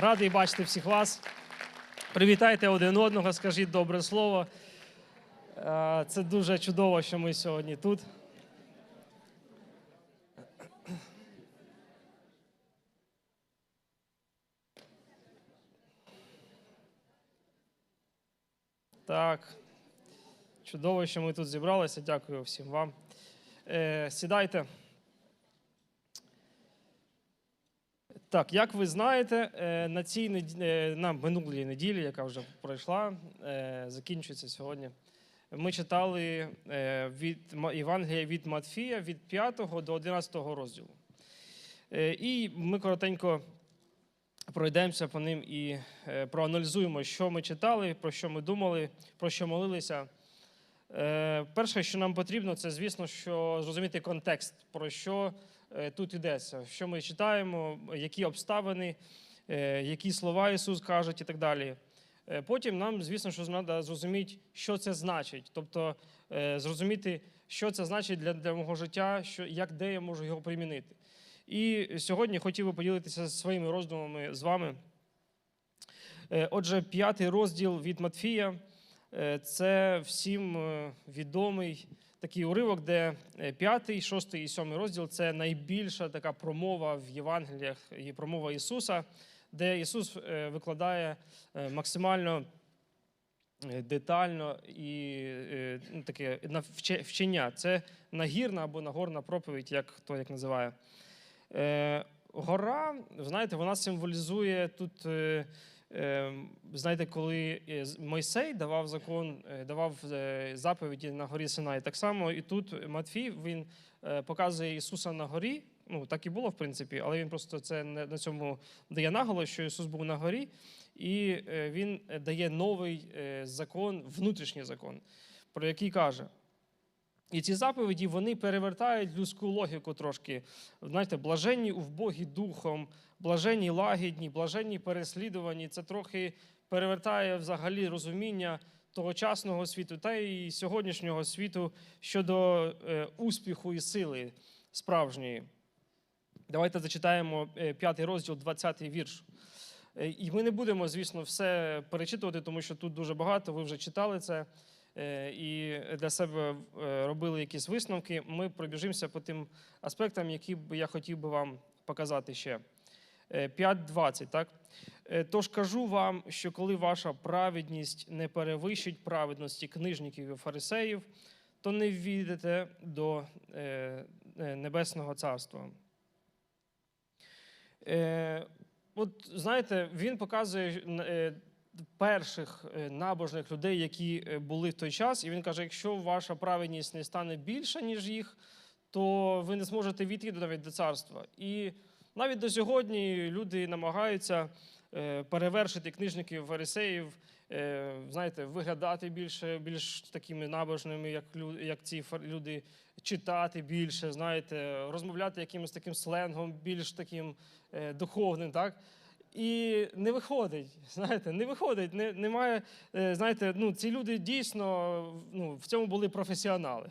Радий бачити всіх вас. Привітайте один одного, скажіть добре слово. Е, Це дуже чудово, що ми сьогодні тут. Так. Чудово, що ми тут зібралися. Дякую всім вам. Е, Сідайте. Так, як ви знаєте, е, на цій нед- е, на минулій неділі, яка вже пройшла, е, закінчується сьогодні. Ми читали від Євангелія від Матфія від 5 до 11 розділу. І ми коротенько пройдемося по ним і проаналізуємо, що ми читали, про що ми думали, про що молилися. Перше, що нам потрібно, це, звісно, що зрозуміти контекст, про що тут йдеться, що ми читаємо, які обставини, е, які слова Ісус каже і так далі. Е, Потім нам, звісно, що треба зрозуміти, що це значить. Тобто е, зрозуміти, що це значить для, для мого життя, що, як де я можу його примінити. І сьогодні хотів би поділитися своїми роздумами з вами. Е, Отже, п'ятий розділ від Матфія е, це всім е, відомий такий уривок, де е, п'ятий, шостий і сьомий розділ це найбільша така промова в Євангеліях і промова Ісуса, де Ісус е, викладає е, максимально детально і ну, таке вчення. Це нагірна або нагорна проповідь, як хто як називає. Гора, знаєте, вона символізує тут. Е, е, Знаєте, коли е, Мойсей давав закон, е, давав е, заповіді на горі Синай, так само і тут Матфій він показує Ісуса на горі. Ну так і було в принципі, але він просто це не на цьому дає наголос, що Ісус був на горі, і він дає новий закон, внутрішній закон, про який каже. І ці заповіді вони перевертають людську логіку трошки. Знаєте, блаженні у вбогі духом, блаженні лагідні, блаженні переслідувані. Це трохи перевертає взагалі розуміння тогочасного світу та й сьогоднішнього світу щодо е, успіху і сили справжньої. Давайте зачитаємо е, п'ятий розділ, 20-й вірш. Е, І ми не будемо, звісно, все перечитувати, тому що тут дуже багато. Ви вже читали це і для себе е, робили якісь висновки. Ми пробіжимося по тим аспектам, які б я хотів би вам показати ще. Е, 5.20, так? Е, Тож кажу вам, що коли ваша праведність не перевищить праведності книжників і фарисеїв, то не війдете до е, е, Небесного Царства. Е, От знаєте, він показує е, перших е, набожних людей, які е, були в той час, і він каже: якщо ваша праведність не стане більша, ніж їх, то ви не зможете війти навіть до царства. І навіть до сьогодні люди намагаються е, перевершити книжників фарисеїв, знаєте, виглядати більше, більш такими набожними, як як ці люди, читати більше, знаєте, розмовляти якимось таким сленгом, більш таким духовним, так? І не виходить, знаєте, не виходить. Не, немає, е, знаєте, ну, ці люди дійсно ну, в цьому були професіонали.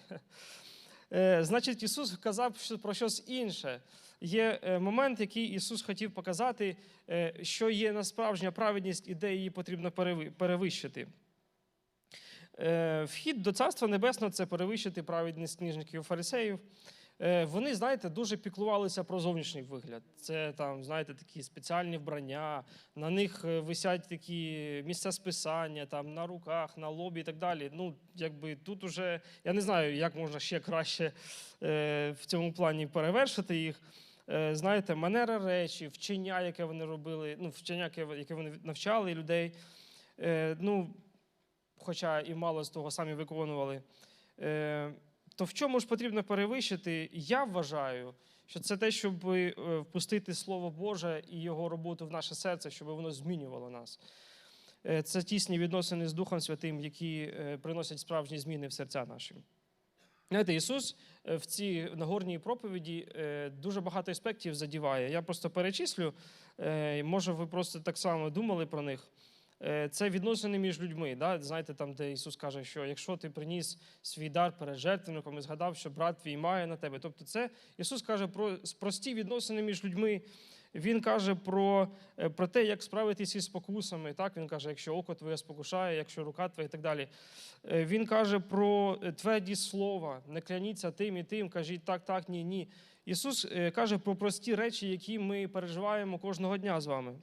Е, Значить, Ісус вказав що- про щось інше. Є е, момент, який Ісус хотів показати, що є насправжня праведність і де її потрібно перевищити. Вхід до Царства Небесного це перевищити праведність книжників і фарисеїв. Е, Вони, знаєте, дуже піклувалися про зовнішній вигляд. Це там, знаєте, такі спеціальні вбрання, на них е, висять такі місця списання, там на руках, на лобі і так далі. Ну, якби тут уже я не знаю, як можна ще краще е, в цьому плані перевершити їх. Е, Знаєте, манера речі, вчення, яке вони робили, ну, вчення, яке, вони навчали людей. Е, Ну, хоча і мало з того самі виконували. Е, То в чому ж потрібно перевищити? Я вважаю, що це те, щоб е, впустити Слово Боже і його роботу в наше серце, щоб воно змінювало нас. Е, Це тісні відносини з Духом Святим, які е, приносять справжні зміни в серця наші. Знаєте, Ісус в цій нагорній проповіді дуже багато аспектів задіває. Я просто перечислю, може, ви просто так само думали про них. Е, Це відносини між людьми. Да? Знаєте, там, де Ісус каже, що якщо ти приніс свій дар перед жертвенником і згадав, що брат твій має на тебе. Тобто, це Ісус каже про прості відносини між людьми. Він каже про, е, про те, як справитися із спокусами. Так? Він каже, якщо око твоє спокушає, якщо рука твоя і так далі. Е, Він каже про твердість слова, не кляніться тим і тим, кажіть так, так, ні, ні. Ісус каже про прості речі, які ми переживаємо кожного дня з вами.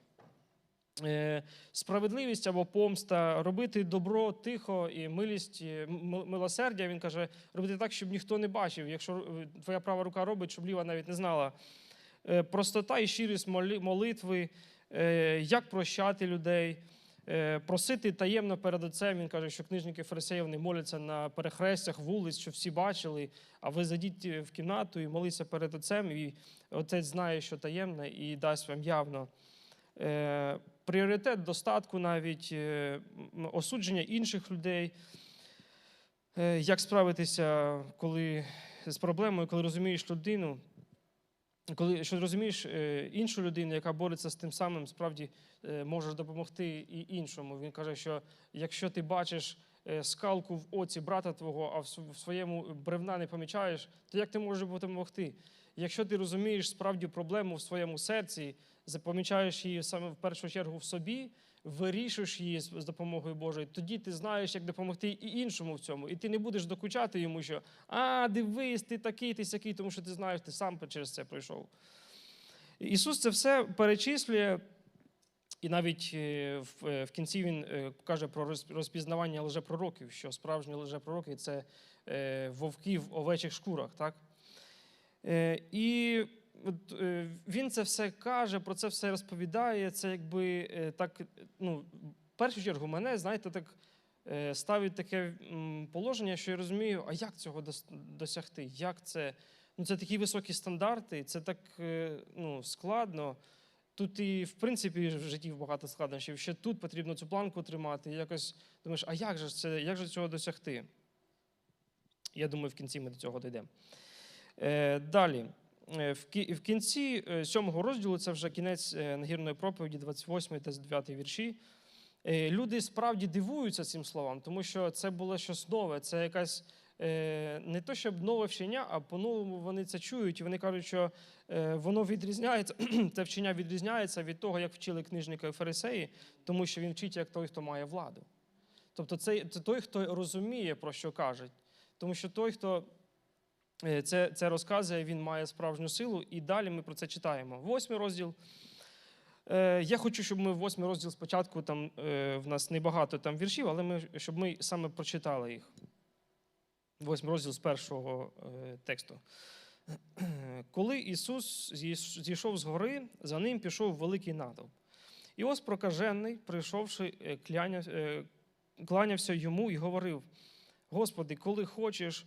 Е, Справедливість або помста, робити добро тихо і милість, е, милосердя. Він каже, робити так, щоб ніхто не бачив. Якщо е, твоя права рука робить, щоб ліва навіть не знала. Простота і щирість молитви, як прощати людей, просити таємно перед отцем. Він каже, що книжники фарисеї вони моляться на перехрестях вулиць, щоб всі бачили. А ви зайдіть в кімнату і моліться перед отцем, і отець знає, що таємне, і дасть вам явно. Е, Пріоритет достатку, навіть е, осудження інших людей. Е, Як справитися, коли з проблемою, коли розумієш людину, коли що розумієш іншу людину, яка бореться з тим самим, справді можеш допомогти і іншому. Він каже, що якщо ти бачиш скалку в оці брата твого, а в своєму бревна не помічаєш, то як ти можеш допомогти? Якщо ти розумієш справді проблему в своєму серці, запомічаєш її саме в першу чергу в собі, вирішуєш її з допомогою Божою, тоді ти знаєш, як допомогти і іншому в цьому. І ти не будеш докучати йому, що а, дивись, ти такий, ти сякий, тому що ти знаєш, ти сам через це пройшов. Ісус це все перечислює, і навіть е, в, е, в кінці він е, каже про розпізнавання лжепророків, що справжні лжепророки це вовки в овечих шкурах. Так? І от, е, він це все каже, про це все розповідає. Це якби е, так, ну, в першу чергу, мене, знаєте, так е, ставить таке положення, що я розумію, а як цього досягти? Як це? Ну, це такі високі стандарти, це так ну, складно. Тут і, в принципі, в житті багато складнощів. Ще тут потрібно цю планку тримати. Якось думаєш, а як же це, як же цього досягти? Я думаю, в кінці ми до цього дійдемо. Е, далі. Е, В кінці е, сьомого розділу, це вже кінець е, нагірної проповіді, 28 та 9 вірші. Люди справді дивуються цим словам, тому що це було щось нове, це якась не то, щоб нове вчення, а по-новому вони це чують, і вони кажуть, що воно відрізняється, це вчення відрізняється від того, як вчили книжника і фарисеї, тому що він вчить як той, хто має владу. Тобто це, той, хто розуміє, про що кажуть. Тому що той, хто це, це розказує, він має справжню силу, і далі ми про це читаємо. Восьмий розділ. Е, Я хочу, щоб ми восьмий розділ спочатку там е, в нас небагато там віршів, але ми, щоб ми саме прочитали їх. Восьмий розділ з першого е, тексту. Коли Ісус зійшов з гори, за ним пішов великий натовп. І ось прокажений, прийшовши, е, кляня- е, кланявся йому і говорив: Господи, коли хочеш,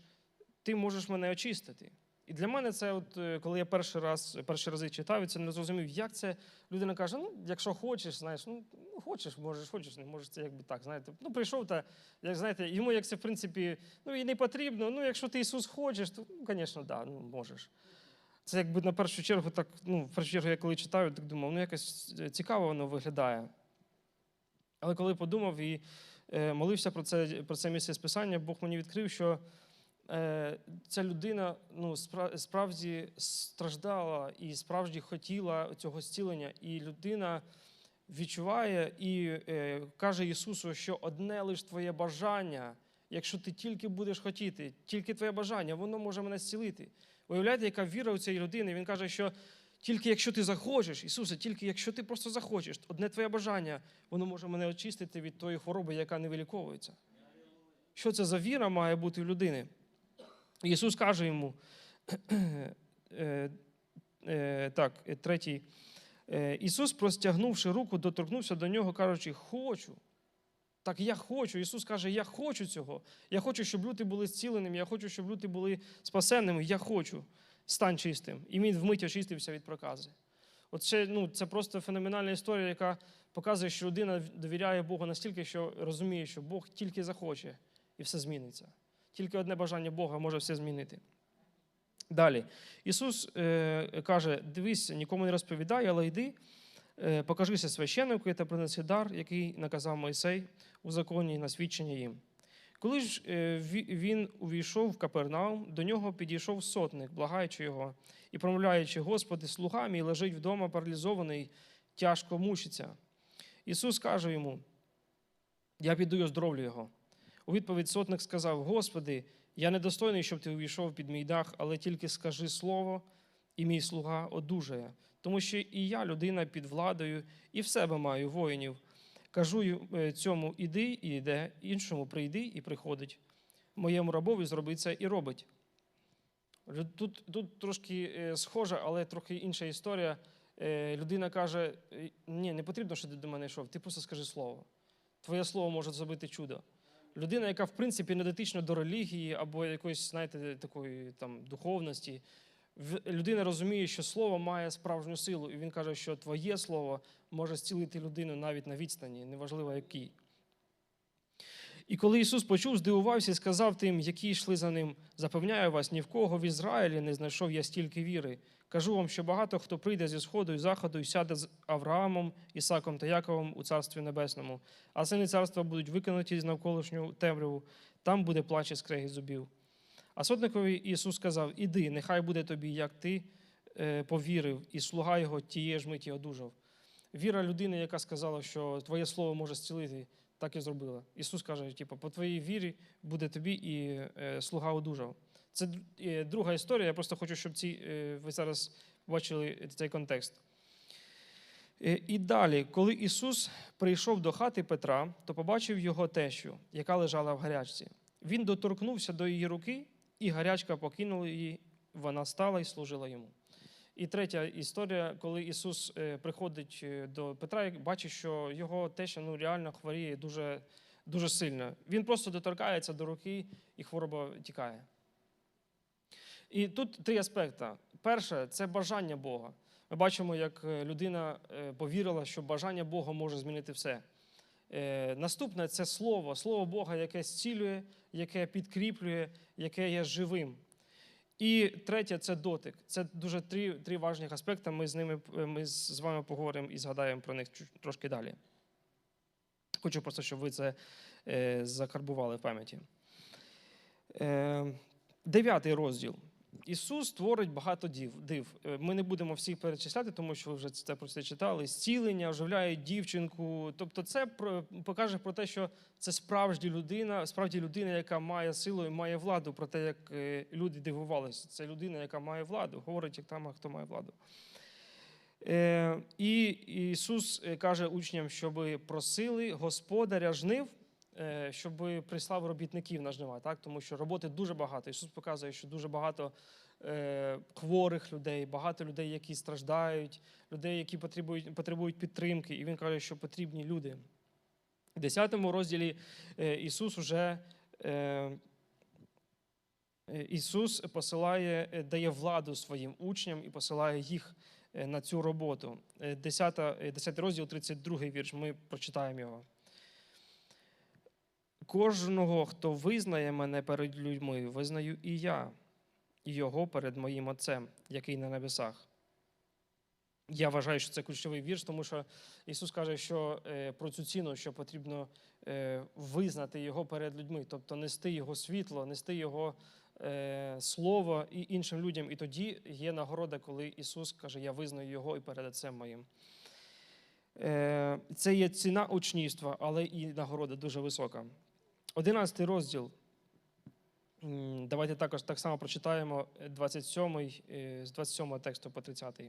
ти можеш мене очистити. І для мене це, от, е, коли я перший раз, перші рази читав, це не зрозумів, як це людина каже: ну, якщо хочеш, знаєш, ну ну, хочеш, можеш, хочеш, не можеш, це якби так. Знаєте, ну прийшов та, як знаєте, йому як це в принципі, ну і не потрібно. Ну, якщо ти Ісус хочеш, то, ну, звісно, да, ну можеш. Це якби на першу чергу, так, ну, в першу чергу, я коли читаю, так думав, ну якось е, цікаво воно виглядає. Але коли подумав і е, молився про це, про це місце списання, Бог мені відкрив, що ця людина ну, справді страждала і справді хотіла цього зцілення. І людина відчуває і е, каже Ісусу, що одне лише твоє бажання, якщо ти тільки будеш хотіти, тільки твоє бажання, воно може мене зцілити. Уявляєте, яка віра у цієї людини? Він каже, що тільки якщо ти захочеш, Ісусе, тільки якщо ти просто захочеш, одне твоє бажання, воно може мене очистити від тої хвороби, яка не виліковується. Що це за віра має бути у людини? Ісус каже йому, е, е, так, е, третій. Ісус, простягнувши руку, доторкнувся до нього, кажучи, хочу. Так я хочу. Ісус каже, я хочу цього. Я хочу, щоб люди були зціленими, я хочу, щоб люди були спасенними. Я хочу. Стань чистим. І він вмить очистився від прокази. От це, ну, це просто феноменальна історія, яка показує, що людина довіряє Богу настільки, що розуміє, що Бог тільки захоче, і все зміниться. Тільки одне бажання Бога може все змінити. Далі. Ісус е, каже: дивись, нікому не розповідай, але йди, е, покажися священнику та принеси дар, який наказав Мойсей у законі на свідчення їм. Коли ж е, він увійшов в Капернаум, до нього підійшов сотник, благаючи його, і промовляючи, Господи, слуга мій лежить вдома паралізований, тяжко мучиться. Ісус каже йому: Я піду і оздоровлю його. У відповідь сотник сказав: Господи, я недостойний, щоб ти увійшов під мій дах, але тільки скажи слово, і мій слуга одужає. Тому що і я людина під владою, і в себе маю воїнів. Кажу е, цьому іди і йде, іншому прийди і приходить. Моєму рабові зроби це і робить. Тут, тут трошки е, схоже, але трохи інша історія. Е, Людина каже: «Е, ні, не потрібно, щоб ти до мене йшов, ти просто скажи слово. Твоє слово може зробити чудо. Людина, яка в принципі не дотична до релігії або якоїсь, знаєте, такої там духовності. Людина розуміє, що слово має справжню силу, і він каже, що твоє слово може зцілити людину навіть на відстані, неважливо який. І коли Ісус почув, здивувався і сказав тим, які йшли за ним: запевняю вас, ні в кого в Ізраїлі не знайшов я стільки віри. Кажу вам, що багато хто прийде зі сходу і заходу і сяде з Авраамом, Ісаком та Яковом у Царстві Небесному, а сини царства будуть викинуті з навколишнього темряву, там буде плач і скрегіт зубів. А сотникові Ісус сказав: Іди, нехай буде тобі, як ти е, повірив, і слуга його тієї ж миті одужав. Віра людини, яка сказала, що твоє слово може зцілити, так і зробила. Ісус каже: типу, по твоїй вірі буде тобі і е, слуга одужав. Це е, друга історія. Я просто хочу, щоб ці, е, ви зараз бачили цей контекст. Е, І далі, коли Ісус прийшов до хати Петра, то побачив його тещу, яка лежала в гарячці. Він доторкнувся до її руки, і гарячка покинула її, вона стала і служила йому. І третя історія, коли Ісус е, приходить е, до Петра і бачить, що його теща ну, реально хворіє дуже, дуже сильно. Він просто доторкається до руки, і хвороба тікає. І тут три аспекти. Перше це бажання Бога. Ми бачимо, як е, людина повірила, що бажання Бога може змінити все. Наступне це слово, слово Бога, яке зцілює, яке підкріплює, яке є живим. І третє це дотик. Це дуже три, три важних аспекти. Ми з ними е, ми з вами поговоримо і згадаємо про них трошки далі. Хочу просто, щоб ви це е, закарбували в пам'яті. Е, дев'ятий розділ. Ісус творить багато див. Е, Ми не будемо всіх перечисляти, тому що ви вже це про це читали. Зцілення, оживляє дівчинку. Тобто, це покаже про те, що це справжня людина, справді людина, яка має силу і має владу. Про те, як е, люди дивувалися. Це людина, яка має владу. Говорить, як там, хто має владу. Е, І Ісус каже учням, щоб просили господаря жнив, щоб прислав робітників на жнива, так? тому що роботи дуже багато. Ісус показує, що дуже багато е, хворих людей, багато людей, які страждають, людей, які потребують, потребують підтримки. І Він каже, що потрібні люди. В 10 розділі е, Ісус уже. е, е, Ісус посилає, е, дає владу своїм учням і посилає їх е, на цю роботу. Е, 10, е, 10 розділ, 32 вірш, ми прочитаємо його. Кожного, хто визнає мене перед людьми, визнаю і я, і його перед моїм Отцем, який на небесах. Я вважаю, що це ключовий вірш, тому що Ісус каже, що е, про цю ціну, що потрібно е, визнати Його перед людьми, тобто нести Його світло, нести Його е, слово і іншим людям. І тоді є нагорода, коли Ісус каже, я визнаю Його і перед Отцем моїм. Це є ціна учнівства, але і нагорода дуже висока. Одинадцятий розділ. Давайте також так само прочитаємо 27, е, з 27 тексту по 30.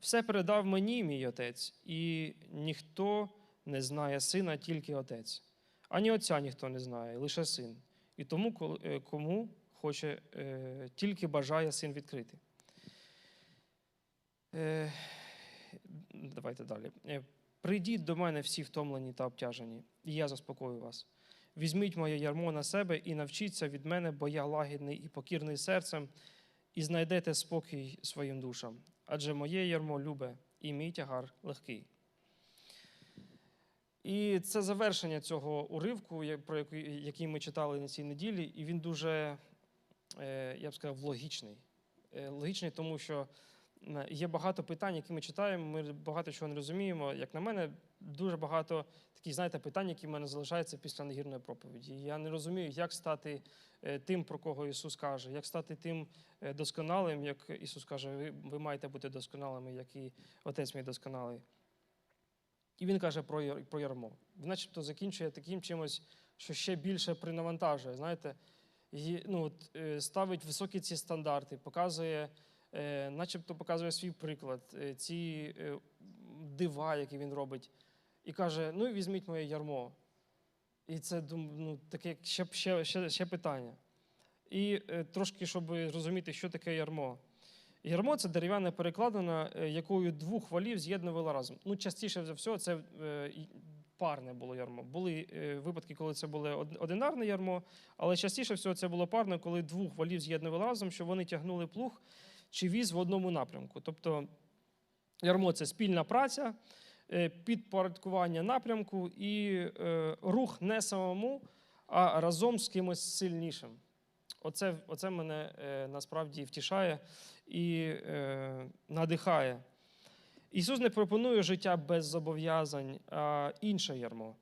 Все передав мені, мій отець, і ніхто не знає сина, тільки отець. Ані отця ніхто не знає, лише син. І тому, е, кому хоче, е, тільки бажає син відкрити. Е, Давайте далі. Е, Прийдіть до мене всі втомлені та обтяжені, і я заспокою вас. Візьміть моє ярмо на себе і навчіться від мене, бо я лагідний і покірний серцем, і знайдете спокій своїм душам. Адже моє ярмо любе, і мій тягар легкий. І це завершення цього уривку, про який, ми читали на цій неділі, і він дуже, е, я б сказав, логічний. Е, Логічний, тому що Є багато питань, які ми читаємо, ми багато чого не розуміємо. Як на мене, дуже багато таких, знаєте, питань, які в мене залишаються після негірної проповіді. Я не розумію, як стати е, тим, про кого Ісус каже, як стати тим е, досконалим, як Ісус каже, ви, ви маєте бути досконалими, як і Отець мій досконалий. І він каже про, про ярмо. Він начебто закінчує таким чимось, що ще більше принавантажує. Знаєте, і, ну, от, е, ставить високі ці стандарти, показує, е, начебто показує свій приклад, е, ці е, дива, які він робить, і каже: ну візьміть моє ярмо. І це ну, таке ще, ще, ще, ще питання. І е, трошки, щоб зрозуміти, що таке ярмо. Ярмо це дерев'яна перекладина, е, якою двох валів з'єднували разом. Ну, частіше за все, це е, парне було ярмо. Були е, випадки, коли це було одинарне ярмо, але частіше всього це було парне, коли двох валів з'єднували разом, що вони тягнули плуг чи віз в одному напрямку. Тобто ярмо це спільна праця, е, підпорядкування напрямку і е, рух не самому, а разом з кимось сильнішим. Оце, оце мене е, насправді втішає і надихає. Ісус не пропонує життя без зобов'язань, а інше ярмо.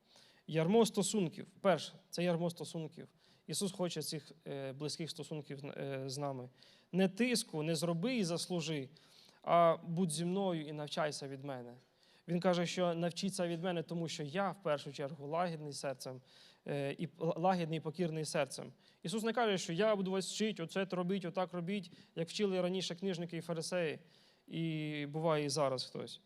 Ярмо стосунків. Перше, це ярмо стосунків. Ісус хоче цих е, близьких стосунків з- е, нами. Не тиску, не зроби і заслужи, а будь зі мною і навчайся від мене. Він каже, що навчіться від мене, тому що я в першу чергу лагідний серцем е, і лагідний і покірний серцем. Ісус не каже, що я буду вас вчити, оце робіть, отак робіть, як вчили раніше книжники і фарисеї, і буває і зараз хтось.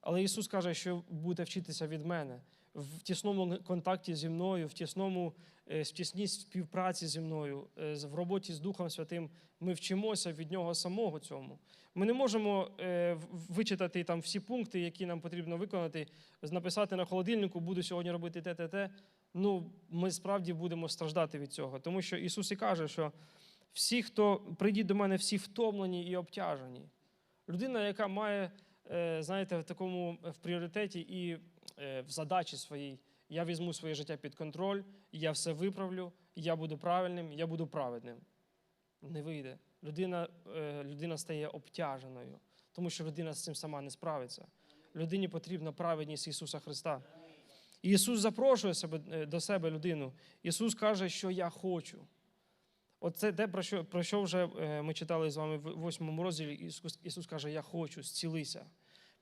Але Ісус каже, що буде вчитися від мене в тісному контакті зі мною, в тісному е, в тісній співпраці зі мною, е, в роботі з Духом Святим. Ми вчимося від нього самого цьому. Ми не можемо е, вичитати там всі пункти, які нам потрібно виконати, написати на холодильнику, буду сьогодні робити те, те, те. Ну, ми справді будемо страждати від цього. Тому що Ісус і каже, що всі, хто прийдіть до мене, всі втомлені і обтяжені. Людина, яка має, знаєте, в такому в пріоритеті і в задачі своїй, я візьму своє життя під контроль, я все виправлю, я буду правильним, я буду праведним. Не вийде. Людина, е, людина стає обтяженою, тому що людина з цим сама не справиться. Людині потрібна праведність Ісуса Христа. І Ісус запрошує себе, е, до себе людину. Ісус каже, що я хочу. Оце те, про що, про що вже е, ми читали з вами в восьмому розділі. Ісус, Ісус каже, я хочу, зцілися.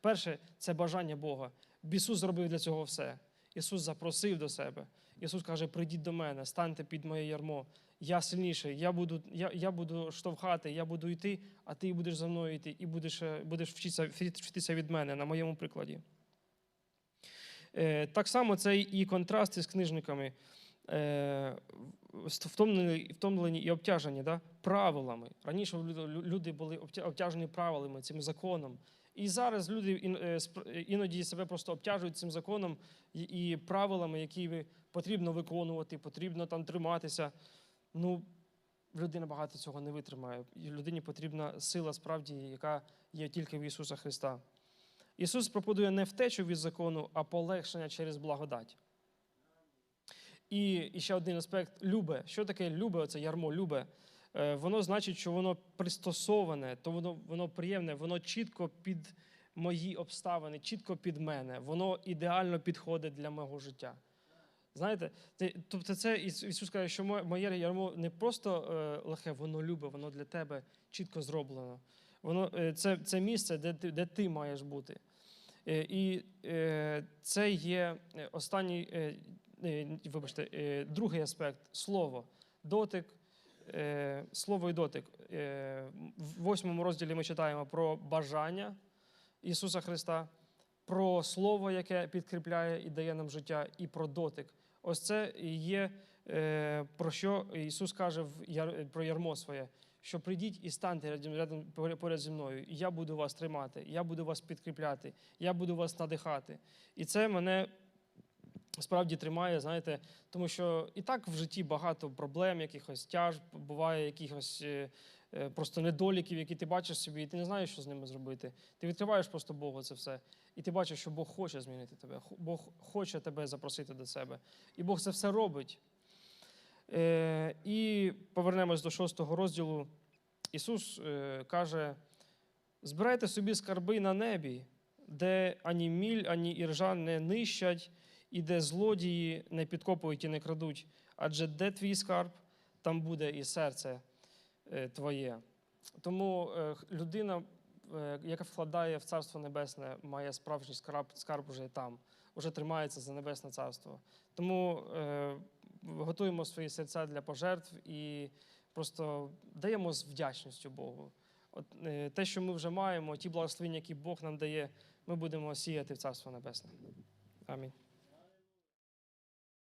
Перше, це бажання Бога. Ісус зробив для цього все. Ісус запросив до себе. Ісус каже: прийдіть до мене, станьте під моє ярмо. Я сильніший, я буду, я, я буду штовхати, я буду йти, а ти будеш за мною йти і будеш, е, будеш вчитися, вчитися від мене на моєму прикладі. Е, Так само це і контраст із книжниками. Е, Втомлені, втомлені і обтяжені да? правилами. Раніше люди були обтяжені правилами, цим законом. І зараз люди е, сп- іноді себе просто обтяжують цим законом і, правилами, які потрібно виконувати, потрібно там триматися. Ну, людина багато цього не витримає. Людині потрібна сила справді, яка є тільки в Ісуса Христа. Ісус пропонує не втечу від закону, а полегшення через благодать. І ще один аспект любе. Що таке любе? Оце ярмо любе. Е, Воно значить, що воно пристосоване, то воно, воно приємне, воно чітко під мої обставини, чітко під мене. Воно ідеально підходить для мого життя. Знаєте, тобто це Іс- Ісус каже, що моє- ярмо не просто е, легке, воно любе, воно для тебе чітко зроблено. Воно, е, це, це місце, де ти, де ти маєш бути. І це є останній, вибачте, другий аспект слово, дотик, слово і дотик. Е, В восьмому розділі ми читаємо про бажання Ісуса Христа, про слово, яке підкріпляє і дає нам життя, і про дотик. Ось це і є е, про що Ісус каже про ярмо своє. Що прийдіть і станьте рядом, поряд зі мною, і я буду вас тримати, я буду вас підкріпляти, я буду вас надихати. І це мене справді тримає, знаєте, тому що і так в житті багато проблем, якихось тяж, буває якихось е, е, просто недоліків, які ти бачиш собі, і ти не знаєш, що з ними зробити. Ти відкриваєш просто Богу це все, і ти бачиш, що Бог хоче змінити тебе, Бог хоче тебе запросити до себе. І Бог це все робить. Е, і повернемось до шостого розділу. Ісус каже: Збирайте собі скарби на небі, де ані міль, ані іржа не нищать, і де злодії не підкопують і не крадуть. Адже де твій скарб, там буде і серце е, твоє. Тому е, людина, е, яка вкладає в Царство Небесне, має справжній скарб, скарб уже там, уже тримається за Небесне Царство. Тому готуємо свої серця для пожертв і просто даємо з вдячністю Богу. От, те, що ми вже маємо, ті благословення, які Бог нам дає, ми будемо сіяти в Царство Небесне. Амінь.